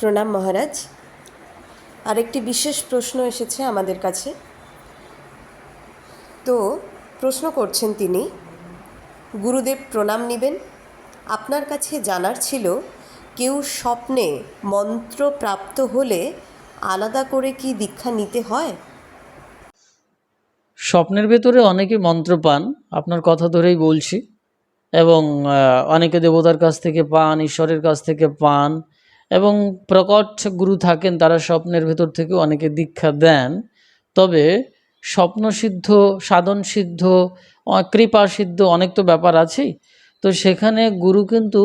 প্রণাম মহারাজ। আরেকটি বিশেষ প্রশ্ন এসেছে আমাদের কাছে। তো, প্রশ্ন করছেন তিনি, গুরুদেব প্রণাম নিবেন। আপনার কাছে জানার ছিল, কেউ স্বপ্নে মন্ত্র প্রাপ্ত হলে আলাদা করে কি দীক্ষা নিতে হয়? স্বপ্নের ভেতরে অনেকে মন্ত্র পান, আপনার কথা ধরেই বলছি। এবং অনেকে দেবতার কাছ থেকে পান, ঈশ্বরের কাছ থেকে পান এবং প্রকট গুরু থাকেন, তারা স্বপ্নের ভেতর থেকে অনেকে দীক্ষা দেন। তবে স্বপ্নসিদ্ধ সাধন সিদ্ধ কৃপা সিদ্ধ অনেক তো ব্যাপার আছেই। তো সেখানে গুরু কিন্তু,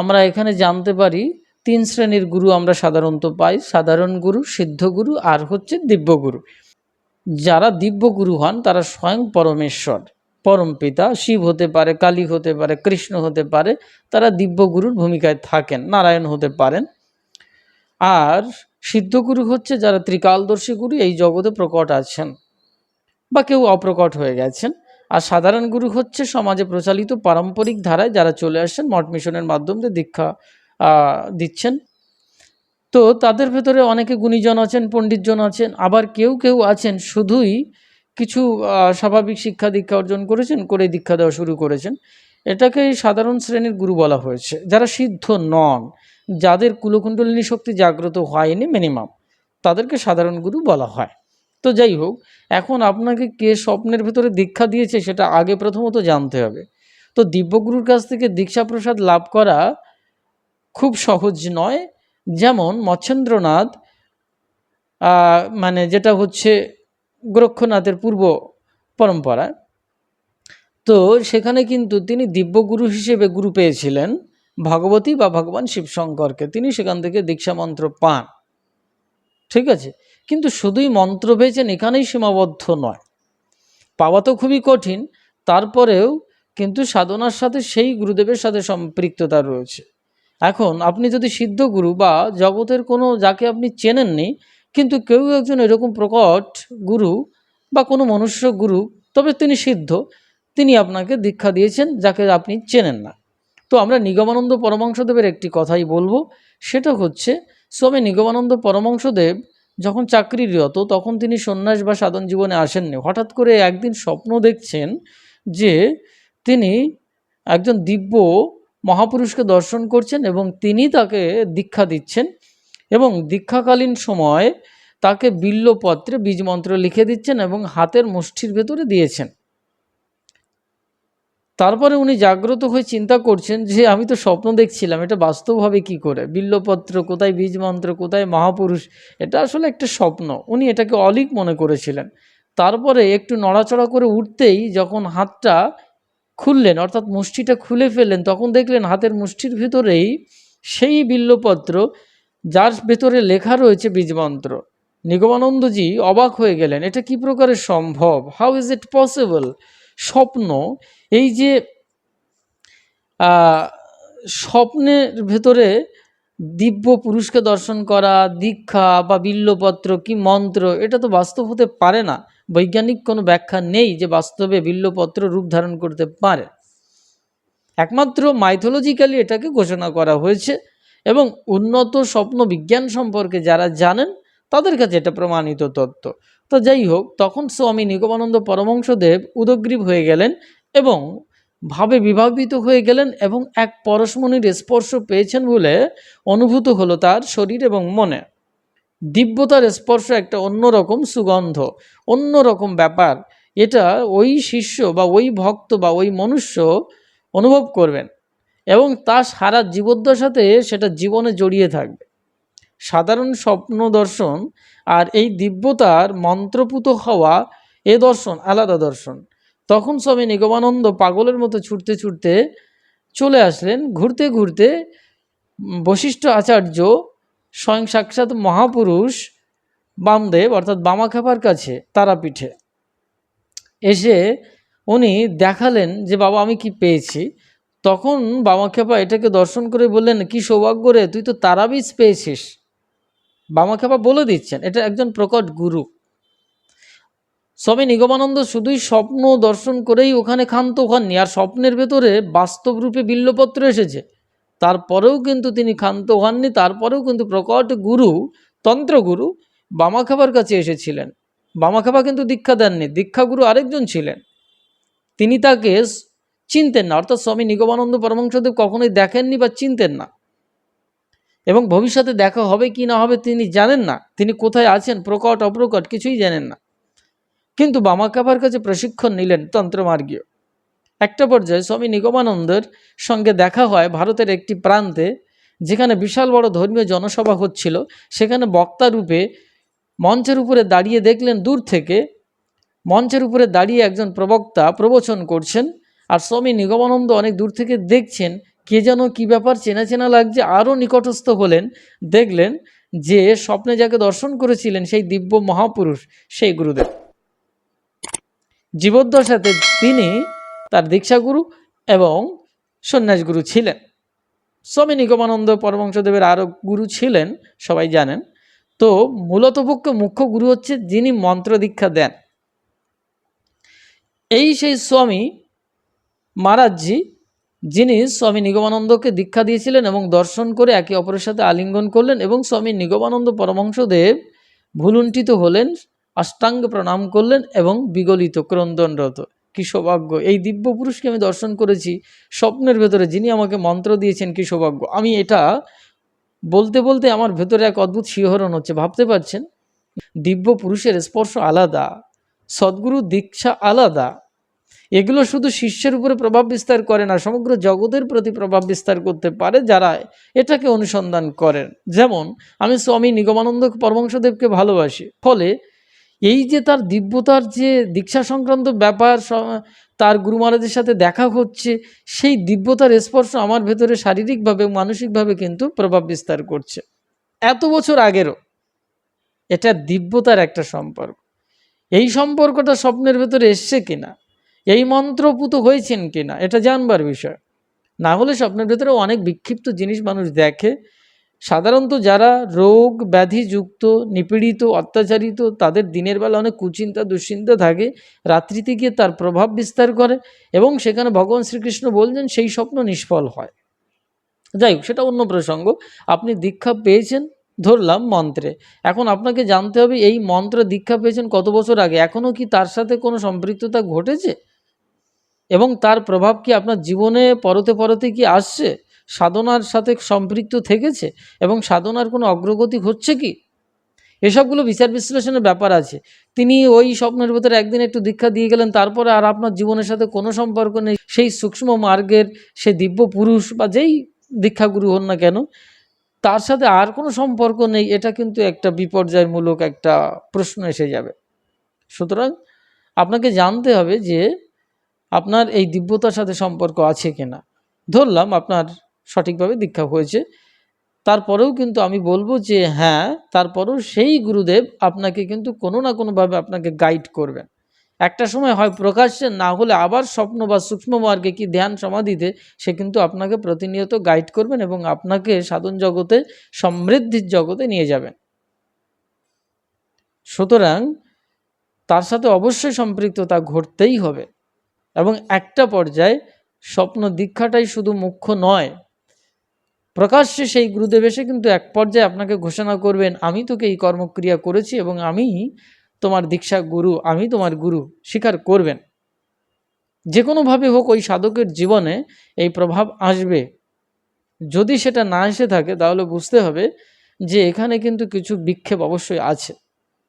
আমরা এখানে জানতে পারি, তিন শ্রেণির গুরু আমরা সাধারণত পাই, সাধারণ গুরু, সিদ্ধ গুরু আর হচ্ছে দিব্য গুরু। যারা দিব্য গুরু হন, তারা স্বয়ং পরমেশ্বর। পরম পিতা, শিব হতে পারে, কালী হতে পারে, কৃষ্ণ হতে পারে, তারা দিব্য গুরুর ভূমিকায় থাকেন, নারায়ণ হতে পারেন। আর সিদ্ধগুরু হচ্ছে যারা ত্রিকালদর্শী গুরু, এই জগতে প্রকট আছেন বা কেউ অপ্রকট হয়ে গেছেন। আর সাধারণ গুরু হচ্ছে সমাজে প্রচালিত পারম্পরিক ধারায় যারা চলে আসছেন, মঠ মিশনের মাধ্যমে দীক্ষা দিচ্ছেন। তো তাদের ভেতরে অনেকে গুণীজন আছেন, পণ্ডিতজন আছেন, আবার কেউ কেউ আছেন, শুধুই কিছু স্বাভাবিক শিক্ষা দীক্ষা অর্জন করেছেন করে দীক্ষা দেওয়া শুরু করেছেন। এটাকে সাধারণ শ্রেণির গুরু বলা হয়েছে। যারা সিদ্ধ নন যাদের কুলকুণ্ডলিনী শক্তি জাগ্রত হয়নি মিনিমাম তাদেরকে সাধারণ গুরু বলা হয়। তো যাই হোক এখন আপনাকে কে স্বপ্নের ভেতরে দীক্ষা দিয়েছে সেটা আগে প্রথমত জানতে হবে। তো দিব্যগুরুর কাছ থেকে দীক্ষা প্রসাদ লাভ করা খুব সহজ নয়। যেমন মৎস্যেন্দ্রনাথ আহ, মানে যেটা হচ্ছে গোরক্ষনাথের পূর্ব পরম্পরা। তো সেখানে কিন্তু তিনি দিব্যগুরু হিসেবে গুরু পেয়েছিলেন, ভগবতী বা ভগবান শিবশঙ্করকে। তিনি সেখান থেকে দীক্ষা মন্ত্র পান। ঠিক আছে? কিন্তু শুধুই মন্ত্র পেয়েছেন এখানেই সীমাবদ্ধ নয়। পাওয়া তো খুবই কঠিন, তারপরেও কিন্তু সাধনার সাথে সেই গুরুদেবের সাথে সম্পৃক্ততা রয়েছে। এখন আপনি যদি সিদ্ধ গুরু বা জগতের কোনো যাকে আপনি চেনেননি কিন্তু কেউ একজন এরকম প্রকট গুরু বা কোনো মনুষ্য গুরু, তবে তিনি সিদ্ধ। তিনি আপনাকে দীক্ষা দিয়েছেন যাকে আপনি চেনেন না। তো আমরা নিগমানন্দ পরমাংশদেবের একটি কথাই বলব। সেটা হচ্ছে, স্বামী নিগমানন্দ পরমাংশদেব যখন চাকরিরত তখন তিনি সন্ন্যাস বা সাধন জীবনে আসেননি। হঠাৎ করে একদিন স্বপ্ন দেখছেন যে তিনি একজন দিব্য মহাপুরুষকে দর্শন করছেন এবং তিনি তাকে দীক্ষা দিচ্ছেন। এবং দীক্ষাকালীন সময় তাকে বিল্লপত্রে বীজমন্ত্র লিখে দিচ্ছেন এবং হাতের মুষ্টির ভেতরে দিয়েছেন। তারপরে উনি জাগ্রত হয়ে চিন্তা করছেন যে, আমি তো স্বপ্ন দেখছিলাম, এটা বাস্তবভাবে কি করে? বিল্লপত্র কোথায়, বীজমন্ত্র কোথায়, মহাপুরুষ? এটা আসলে একটা স্বপ্ন। উনি এটাকে অলিক মনে করেছিলেন। তারপরে একটু নড়াচড়া করে উঠতেই যখন হাতটা খুললেন, অর্থাৎ মুষ্টিটা খুলে ফেললেন, তখন দেখলেন হাতের মুষ্টির ভিতরেই সেই বিল্লপত্র যার ভেতরে লেখা রয়েছে বীজমন্ত্র নিগমানন্দজি অবাক হয়ে গেলেন, এটা কি প্রকারে সম্ভব? হাউ ইজ ইট পসিবল স্বপ্ন, এই যে স্বপ্নের ভেতরে দিব্য পুরুষকে দর্শন করা, দীক্ষা বা বিল্লপত্র কি মন্ত্র, এটা তো বাস্তব হতে পারে না। বৈজ্ঞানিক কোনো ব্যাখ্যা নেই যে বাস্তবে বিল্লপত্র রূপ ধারণ করতে পারে। একমাত্র মাইথোলজিক্যালি এটাকে ঘোষণা করা হয়েছে। এবং উন্নত স্বপ্ন বিজ্ঞান সম্পর্কে যারা জানেন, তাদের কাছে এটা প্রমাণিত তত্ত্ব তো যাই হোক, তখন স্বামী নিগমানন্দ পরমংশদেব উদগ্রীব হয়ে গেলেন এবং ভাবে বিভাবিত হয়ে গেলেন এবং এক পরশমণির স্পর্শ পেয়েছেন বলে অনুভূত হলো তার শরীর এবং মনে। দিব্যতার স্পর্শ একটা অন্যরকম সুগন্ধ, অন্যরকম ব্যাপার। এটা ওই শিষ্য বা ওই ভক্ত বা ওই মনুষ্য অনুভব করবেন। এবং তা সারা জীবদ্দশাতে সেটা জীবনে জড়িয়ে থাকবে। সাধারণ স্বপ্ন দর্শন আর এই দিব্যতার মন্ত্রপুত হওয়া এ দর্শন আলাদা দর্শন। তখন স্বামী নিগমানন্দ পাগলের মতো ছুটতে ছুটতে চলে আসলেন। ঘুরতে ঘুরতে বশিষ্ঠ আচার্য স্বয়ং সাক্ষাৎ মহাপুরুষ বামদেব, অর্থাৎ বামাখাপার কাছে তারাপীঠে। এসে উনি দেখালেন যে, বাবা, আমি কি পেয়েছি? তখন বামাখ্যাপা এটাকে দর্শন করে বললেন, কি সৌভাগ্য রে, তুই তো তারাবীজ পেয়েছিস। বামাখ্যাপা বলে দিচ্ছেন, এটা একজন প্রকট গুরু। স্বামী নিগমানন্দ শুধুই স্বপ্ন দর্শন করেই ওখানে ক্ষান্ত হননি, আর স্বপ্নের ভেতরে বাস্তব রূপে বিল্লপত্র এসেছে। তারপরেও কিন্তু তিনি ক্ষান্ত হননি, তারপরেও কিন্তু প্রকট গুরু তন্ত্রগুরু বামাখাবার কাছে এসেছিলেন। বামাখাবা কিন্তু দীক্ষা দেননি, দীক্ষাগুরু আরেকজন ছিলেন। তিনি তাকে চিনতেন না। অর্থাৎ স্বামী নিগমানন্দ পরমংসদেব কখনোই দেখেননি বা চিনতেন না। এবং ভবিষ্যতে দেখা হবে কি না হবে তিনি জানেন না। তিনি কোথায় আছেন, প্রকট, অপ্রকট, কিছুই জানেন না। কিন্তু বামাকাবার কাছে প্রশিক্ষণ নিলেন তন্ত্রমার্গীয়। একটা পর্যায়ে স্বামী নিগমানন্দের সঙ্গে দেখা হয় ভারতের একটি প্রান্তে, যেখানে বিশাল বড় ধর্মীয় জনসভা হচ্ছিল। সেখানে বক্তা রূপে মঞ্চের উপরে দাঁড়িয়ে দেখলেন, দূর থেকে মঞ্চের উপরে দাঁড়িয়ে একজন প্রবক্তা প্রবচন করছেন। আর স্বামী নিগমানন্দ অনেক দূর থেকে দেখছেন, কে যেন কী ব্যাপার চেনা চেনা লাগছে, আরও নিকটস্থ হলেন। দেখলেন যে স্বপ্নে যাকে দর্শন করেছিলেন সেই দিব্য মহাপুরুষ, সেই গুরুদেব। জীবদ্দশাতে তিনি তার দীক্ষাগুরু এবং সন্ন্যাসগুরু ছিলেন। স্বামী নিগমানন্দ পরমংশদেবের আরও গুরু ছিলেন, সবাই জানেন। তো মূলত পক্ষে মুখ্য গুরু হচ্ছে যিনি মন্ত্র দীক্ষা দেন। এই সেই স্বামী মহারাজজি যিনি স্বামী নিগমানন্দকে দীক্ষা দিয়েছিলেন এবং দর্শন করে একে অপরের সাথে আলিঙ্গন করলেন এবং স্বামী নিগমানন্দ পরমংশদেব ভুলুণ্ঠিত হলেন, অষ্টাঙ্গ প্রণাম করলেন এবং বিগলিত, ক্রন্দনরত। কি সৌভাগ্য, এই দিব্য পুরুষকে আমি দর্শন করেছি, স্বপ্নের ভেতরে যিনি আমাকে মন্ত্র দিয়েছেন, কি সৌভাগ্য। আমি এটা বলতে বলতে আমার ভেতরে এক অদ্ভুত শিহরণ হচ্ছে, ভাবতে পারছেন? দিব্য পুরুষের স্পর্শ আলাদা, সদ্গুরু দীক্ষা আলাদা। এগুলো শুধু শিষ্যের উপরে প্রভাব বিস্তার করে না, সমগ্র জগতের প্রতি প্রভাব বিস্তার করতে পারে যারা এটাকে অনুসন্ধান করেন। যেমন, আমি স্বামী নিগমানন্দ পরমংশদেবকে ভালোবাসি, ফলে এই যে তার দিব্যতার যে দীক্ষা সংক্রান্ত ব্যাপার তার গুরু মহারাজের সাথে দেখা হচ্ছে, সেই দিব্যতার স্পর্শ আমার ভেতরে শারীরিকভাবে মানসিকভাবে কিন্তু প্রভাব বিস্তার করছে। এত বছর আগেরও এটা দিব্যতার একটা সম্পর্ক। এই সম্পর্কটা স্বপ্নের ভেতরে এসছে কিনা? এই মন্ত্রপুত হয়েছেন কিনা, এটা জানবার বিষয়। না হলে স্বপ্নের ভেতরে অনেক বিক্ষিপ্ত জিনিস মানুষ দেখে। সাধারণত যারা রোগ ব্যাধিযুক্ত, নিপীড়িত, অত্যাচারিত, তাদের দিনের বেলা অনেক কুচিন্তা, দুশ্চিন্তা থাকে। রাত্রিতে গিয়ে তার প্রভাব বিস্তার করে এবং সেখানে ভগবান শ্রীকৃষ্ণ বলছেন সেই স্বপ্ন নিষ্ফল হয়। যাই হোক, সেটা অন্য প্রসঙ্গ। আপনি দীক্ষা পেয়েছেন, ধরলাম মন্ত্রে। এখন আপনাকে জানতে হবে, এই মন্ত্রে দীক্ষা পেয়েছেন কত বছর আগে? এখনও কি তার সাথে কোনো সম্পৃক্ততা ঘটেছে? এবং তার প্রভাব কি আপনার জীবনে পরতে পরতে কি আসছে? সাধনার সাথে সম্পৃক্ত থেকেছে? এবং সাধনার কোনো অগ্রগতি হচ্ছে কি? এসবগুলো বিচার বিশ্লেষণের ব্যাপার আছে। তিনি ওই স্বপ্নের ভেতরে একদিন একটু দীক্ষা দিয়ে গেলেন, তারপরে আর আপনার জীবনের সাথে কোনো সম্পর্ক নেই। সেই সূক্ষ্ম মার্গের সে দিব্য পুরুষ বা যেই দীক্ষাগুরু হন না কেন, তার সাথে আর কোনো সম্পর্ক নেই, এটা কিন্তু একটা বিপর্যয়মূলক একটা প্রশ্ন এসে যাবে। সুতরাং আপনাকে জানতে হবে যে আপনার এই দিব্যতার সাথে সম্পর্ক আছে কিনা? ধরলাম আপনার সঠিকভাবে দীক্ষা হয়েছে। তারপরেও কিন্তু আমি বলব যে হ্যাঁ তারপরেও সেই গুরুদেব আপনাকে কিন্তু কোনো না কোনোভাবে আপনাকে গাইড করবেন একটা সময় হয় প্রকাশ্যে, না হলে আবার স্বপ্ন বা সূক্ষ্ম মার্গে কি ধ্যান সমাধিতে সে কিন্তু আপনাকে প্রতিনিয়ত গাইড করবেন এবং আপনাকে সাধন জগতে, সমৃদ্ধির জগতে নিয়ে যাবেন। সুতরাং তার সাথে অবশ্যই সম্পৃক্ততা ঘটতেই হবে। এবং একটা পর্যায়ে স্বপ্ন দীক্ষাটাই শুধু মুখ্য নয়। প্রকাশ্যে সেই গুরুদেব এসে কিন্তু এক পর্যায়ে আপনাকে ঘোষণা করবেন, আমি তোকে এই কর্মক্রিয়া করেছি এবং আমি তোমার দীক্ষা গুরু, আমি তোমার গুরু স্বীকার করবেন। যে কোনোভাবে হোক ওই সাধকের জীবনে এই প্রভাব আসবে। যদি সেটা না এসে থাকে, তাহলে বুঝতে হবে যে এখানে কিন্তু কিছু বিক্ষেপ অবশ্যই আছে।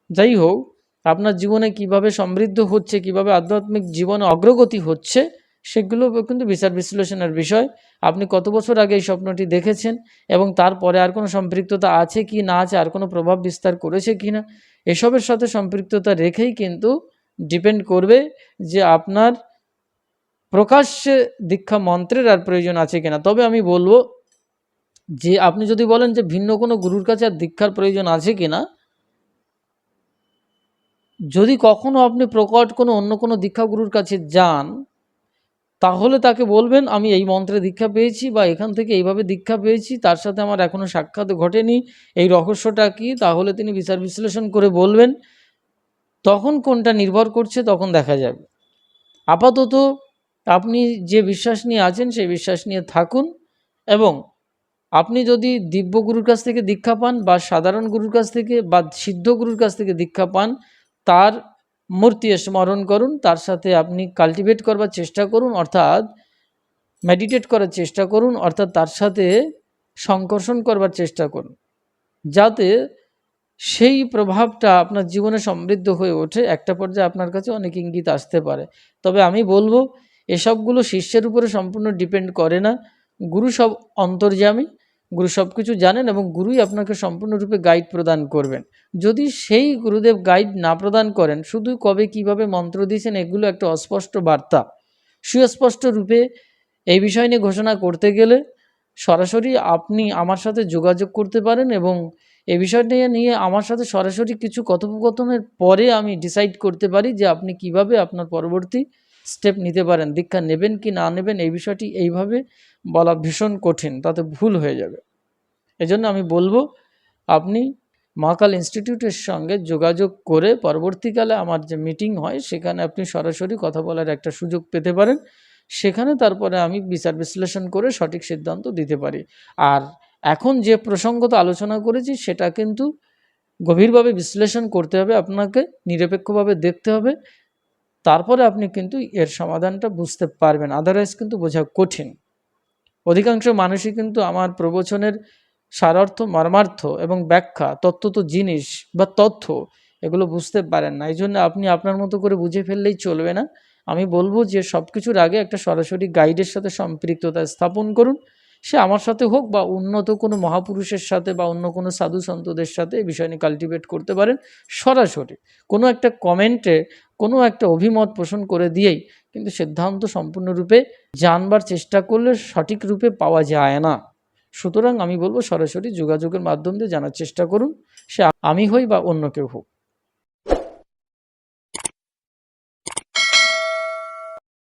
যাই হোক আপনার জীবনে কীভাবে সমৃদ্ধ হচ্ছে, কীভাবে আধ্যাত্মিক জীবনে অগ্রগতি হচ্ছে, সেগুলো কিন্তু বিচার বিশ্লেষণের বিষয়। আপনি কত বছর আগে এই স্বপ্নটি দেখেছেন এবং তারপরে আর কোনো সম্পৃক্ততা আছে কি না আছে, আর কোনো প্রভাব বিস্তার করেছে কি না, এসবের সাথে সম্পৃক্ততা রেখেই কিন্তু ডিপেন্ড করবে যে আপনার প্রকাশ্যে দীক্ষা মন্ত্রের আর প্রয়োজন আছে কিনা। তবে আমি বলব যে আপনি যদি বলেন যে ভিন্ন কোনো গুরুর কাছে আর দীক্ষার প্রয়োজন আছে কিনা যদি কখনো আপনি প্রকট কোনো অন্য কোনো দীক্ষাগুরুর কাছে যান, তাহলে তাকে বলবেন, আমি এই মন্ত্রে দীক্ষা পেয়েছি বা এখান থেকে এইভাবে দীক্ষা পেয়েছি, তার সাথে আমার এখনও সাক্ষাৎ ঘটেনি, এই রহস্যটা কি? তাহলে তিনি বিচার বিশ্লেষণ করে বলবেন, তখন কোনটা নির্ভর করছে তখন দেখা যাবে। আপাতত আপনি যে বিশ্বাস নিয়ে আছেন, সেই বিশ্বাস নিয়ে থাকুন এবং আপনি যদি দিব্য গুরুর কাছ থেকে দীক্ষা পান বা সাধারণ গুরুর কাছ থেকে বা সিদ্ধ গুরুর কাছ থেকে দীক্ষা পান তার মূর্তি স্মরণ করুন, তার সাথে আপনি কাল্টিভেট করবার চেষ্টা করুন, অর্থাৎ মেডিটেট করার চেষ্টা করুন, অর্থাৎ তার সাথে সংকর্ষণ করবার চেষ্টা করুন, যাতে সেই প্রভাবটা আপনার জীবনে সমৃদ্ধ হয়ে ওঠে। একটা পর্যায়ে আপনার কাছে অনেক ইঙ্গিত আসতে পারে। তবে আমি বলব, এসবগুলো শিষ্যের উপরে সম্পূর্ণ ডিপেন্ড করে না। গুরু সব অন্তর্যামী। গুরু সব কিছু জানেন এবং গুরুই আপনাকে সম্পূর্ণরূপে গাইড প্রদান করবেন। যদি সেই গুরুদেব গাইড না প্রদান করেন, শুধু কবে কীভাবে মন্ত্র দিয়েছেন এগুলো একটা অস্পষ্ট বার্তা। সুস্পষ্ট রূপে এই বিষয় নিয়ে ঘোষণা করতে গেলে সরাসরি আপনি আমার সাথে যোগাযোগ করতে পারেন এবং এ বিষয়টা নিয়ে আমার সাথে সরাসরি কিছু কথোপকথনের পরে আমি ডিসাইড করতে পারি যে আপনি কীভাবে আপনার পরবর্তী স্টেপ নিতে পারেন, দীক্ষা নেবেন কি না নেবেন, এই বিষয়টি এইভাবে বলা ভীষণ কঠিন, তাতে ভুল হয়ে যাবে। এজন্য আমি বলব, আপনি মহাকাল ইনস্টিটিউটের সঙ্গে যোগাযোগ করে পরবর্তীকালে আমার যে মিটিং হয়, সেখানে আপনি সরাসরি কথা বলার একটা সুযোগ পেতে পারেন। সেখানে তারপরে আমি বিচার বিশ্লেষণ করে সঠিক সিদ্ধান্ত দিতে পারি। আর এখন যে প্রসঙ্গত আলোচনা করেছি, সেটা কিন্তু গভীরভাবে বিশ্লেষণ করতে হবে, আপনাকে নিরপেক্ষভাবে দেখতে হবে। তারপরে আপনি কিন্তু এর সমাধানটা বুঝতে পারবেন। আদারওয়াইজ কিন্তু বোঝা কঠিন। অধিকাংশ মানুষই কিন্তু আমার প্রবচনের সারার্থ মর্মার্থ এবং ব্যাখ্যা, তত্ত্ব তো জিনিস বা তথ্য, এগুলো বুঝতে পারেন না। এই জন্য আপনি আপনার মতো করে বুঝে ফেললেই চলবে না। আমি বলব যে সব কিছুর আগে একটা সরাসরি গাইডের সাথে সম্পৃক্ততা স্থাপন করুন। সে আমার সাথে হোক বা উন্নত কোনো মহাপুরুষের সাথে বা অন্য কোনো সাধু সন্তদের সাথে এই বিষয় নিয়ে কাল্টিভেট করতে পারেন সরাসরি। কোনো একটা কমেন্টে কোনো একটা অভিমত পোষণ করে দিয়েই কিন্তু সিদ্ধান্ত সম্পূর্ণরূপে জানবার চেষ্টা করলে সঠিক রূপে পাওয়া যায় না। সুতরাং আমি বলব সরাসরি যোগাযোগের মাধ্যম দিয়ে জানার চেষ্টা করুন। সে আমি হই বা অন্য কেউ হোক।